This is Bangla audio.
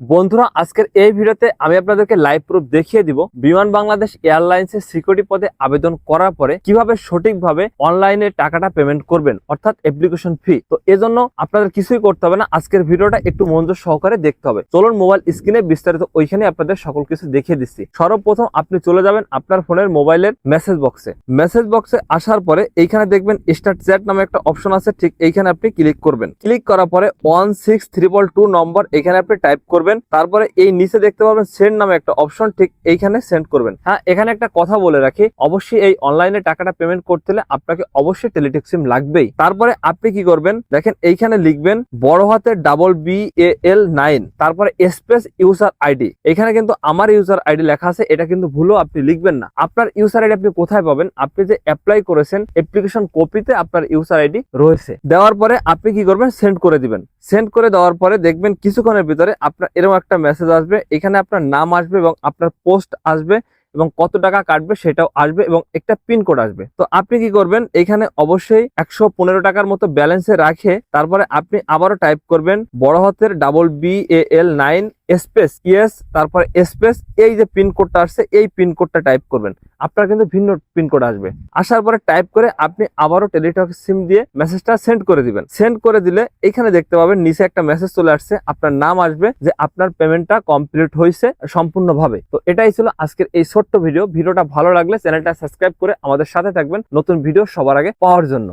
বন্ধুরা, আজকের এই ভিডিওতে আমি আপনাদেরকে লাইভ প্রুফ দেখিয়ে দিব বিমান বাংলাদেশ এয়ারলাইন্সের সিকিউরিটি পদে আবেদন করার পরে কীভাবে সঠিকভাবে অনলাইনে টাকাটা পেমেন্ট করবেন, অর্থাৎ অ্যাপ্লিকেশন ফি তো এজন্য আপনাদের কিছুই করতে হবে না, আজকের ভিডিওটা একটু মনোযোগ সহকারে দেখতে হবে। চলুন মোবাইল স্ক্রিনে বিস্তারিত ওইখানে আপনাদের সকল কিছু দেখিয়ে দিচ্ছি। সর্বপ্রথম আপনি চলে যাবেন আপনার ফোনের মোবাইলের মেসেজ বক্সে মেসেজ বক্সে আসার পরে এইখানে দেখবেন স্টার্ট চ্যাট নামে একটা অপশন আছে, ঠিক এইখানে আপনি ক্লিক করবেন। ক্লিক করার পরে ওয়ান সিক্স ট্রিপল টু নম্বর এখানে আপনি টাইপ করবেন। তারপরে এই নিচে দেখতে পাবেন সেন্ড নামে একটা অপশন ঠিক এইখানে সেন্ড করবেন। হ্যাঁ এখানে একটা কথা বলে রাখি, অবশ্যই এই অনলাইনে টাকাটা পেমেন্ট করতে হলে আপনাকে অবশ্যই টেলিটেক সিম লাগবেই। তারপরে আপনি কি করবেন, দেখেন এইখানে লিখবেন, বড় হাতে double B A L nine তারপরে স্পেস ইউজার আইডি এখানে কিন্তু আমার ইউজার আইডি লেখা আছে, এটা কিন্তু ভুলও আপনি লিখবেন না। আপনার ইউজার আইডি আপনি কোথায় পাবেন? আপনি যে অ্যাপ্লাই করেছেন অ্যাপ্লিকেশন কপিতে আপনার ইউজার আইডি রয়েছে। দেওয়ার পরে আপনি কি করবেন সেন্ড করে দিবেন। সেন্ড করে দেওয়ার পরে দেখবেন কিছুক্ষণের ভিতরে আপনার এরকম একটা মেসেজ আসবে। এখানে আপনার নাম আসবে এবং আপনার পোস্ট আসবে এবং কত টাকা কাটবে সেটাও আসবে এবং একটা পিন কোড আসবে। তো আপনি কি করবেন? এখানে অবশ্যই একশো পনেরো টাকার মতো ব্যালেন্সে রাখে, তারপরে আপনি আবারও টাইপ করবেন বড় হাতের double B A L nine space yes তারপরে স্পেস এই যে পিন কোডটা আসছে, এই পিন কোডটা টাইপ করবেন। আপনার কিন্তু ভিন্ন পিন কোড আসবে। আসার পরে টাইপ করে আপনি আবারও টেলিটক সিম দিয়ে মেসেজটা সেন্ড করে দিবেন। সেন্ড করে দিলে এখানে দেখতে পাবেন, নিচে একটা মেসেজ চলে আসছে, আপনার নাম আসবে, যে আপনার পেমেন্টটা কমপ্লিট হয়েছে সম্পূর্ণভাবে। তো এটাই ছিল আজকের এই ছোট্ট ভিডিও ভিডিওটা ভালো লাগলে চ্যানেলটা সাবস্ক্রাইব করে আমাদের সাথে থাকবেন। নতুন ভিডিও সবার আগে পাওয়ার জন্য।